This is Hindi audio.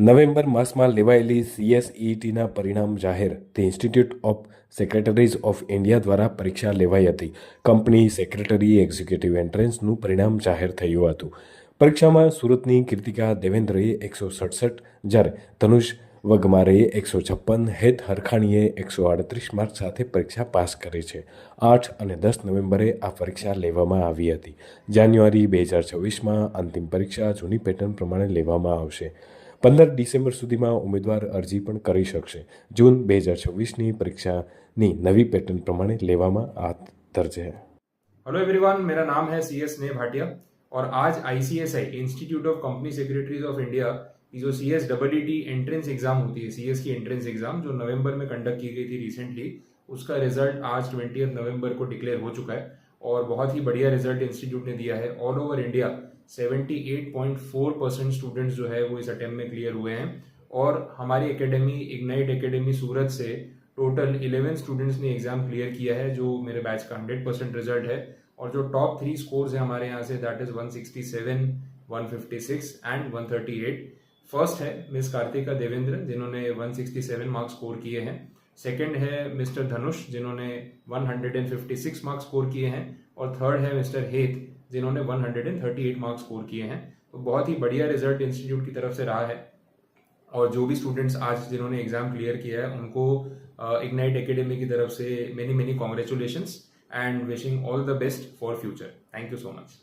નવેમ્બર માસમાં લેવાયેલી સીએસઈટીના પરિણામ જાહેર. તે institute of secretaries of India દ્વારા પરીક્ષા લેવાઈ હતી. કંપની સેક્રેટરી એક્ઝિક્યુટિવ એન્ટ્રન્સનું પરિણામ જાહેર થયું હતું. પરીક્ષામાં સુરતની કીર્તિકા દેવેન્દ્રએ એકસો સડસઠ, જ્યારે ધનુષ વગમારેએ એકસો છપ્પન, હેત હરખાણીએ એકસો આડત્રીસ માર્ક સાથે પરીક્ષા પાસ કરી છે. આઠ અને દસ નવેમ્બરે આ પરીક્ષા લેવામાં આવી હતી. જાન્યુઆરી બે હજાર છવ્વીસમાં અંતિમ પરીક્ષા જૂની પેટર્ન પ્રમાણે લેવામાં આવશે. પંદર ડિસેમ્બર સુધીમાં ઉમેદવાર અરજી પણ કરી શકશે જૂન બે હજાર છવ્વીસની પરીક્ષાની નવી પેટર્ન પ્રમાણે લેવામાં હાથ ધરશે हेलो एवरीवन मेरा नाम है सी एस स्नेह भाटिया और आज ICSI institute of company secretaries of India की जो C S double T entrance exam होती है सी एस की एंट्रेंस एग्जाम जो नवंबर में कंडक्ट की गई थी रिसेंटली उसका रिजल्ट आज ट्वेंटी नवंबर को डिक्लेयर हो चुका है और बहुत ही बढ़िया रिज़ल्ट इंस्टीट्यूट ने दिया है। All over India 78.4 percent students जो है वो इस अटेम्प्ट में क्लियर हुए हैं। और हमारी एकेडमी इग्नाइट एकेडमी सूरत से टोटल 11 स्टूडेंट्स ने एग्ज़ाम क्लियर किया है जो मेरे बैच का 100 परसेंट रिज़ल्ट है। और जो टॉप थ्री स्कोर्स है हमारे यहाँ से दैट इज़ 167, 156 एंड 138 फ़र्स्ट है मिस कार्तिका देवेंद्र जिन्होंने 167 मार्क्स स्कोर किए हैं। सेकंड है मिस्टर धनुष जिन्होंने 156 मार्क्स स्कोर किए हैं, और थर्ड है मिस्टर हेत जिन्होंने 138 मार्क्स स्कोर किए हैं। तो बहुत ही बढ़िया रिज़ल्ट इंस्टीट्यूट की तरफ़ से रहा है। और जो भी स्टूडेंट्स आज जिन्होंने एग्ज़ाम क्लियर किया है, उनको इग्नाइट एकेडमी की तरफ़ से many many congratulations and wishing all the best for future thank you so much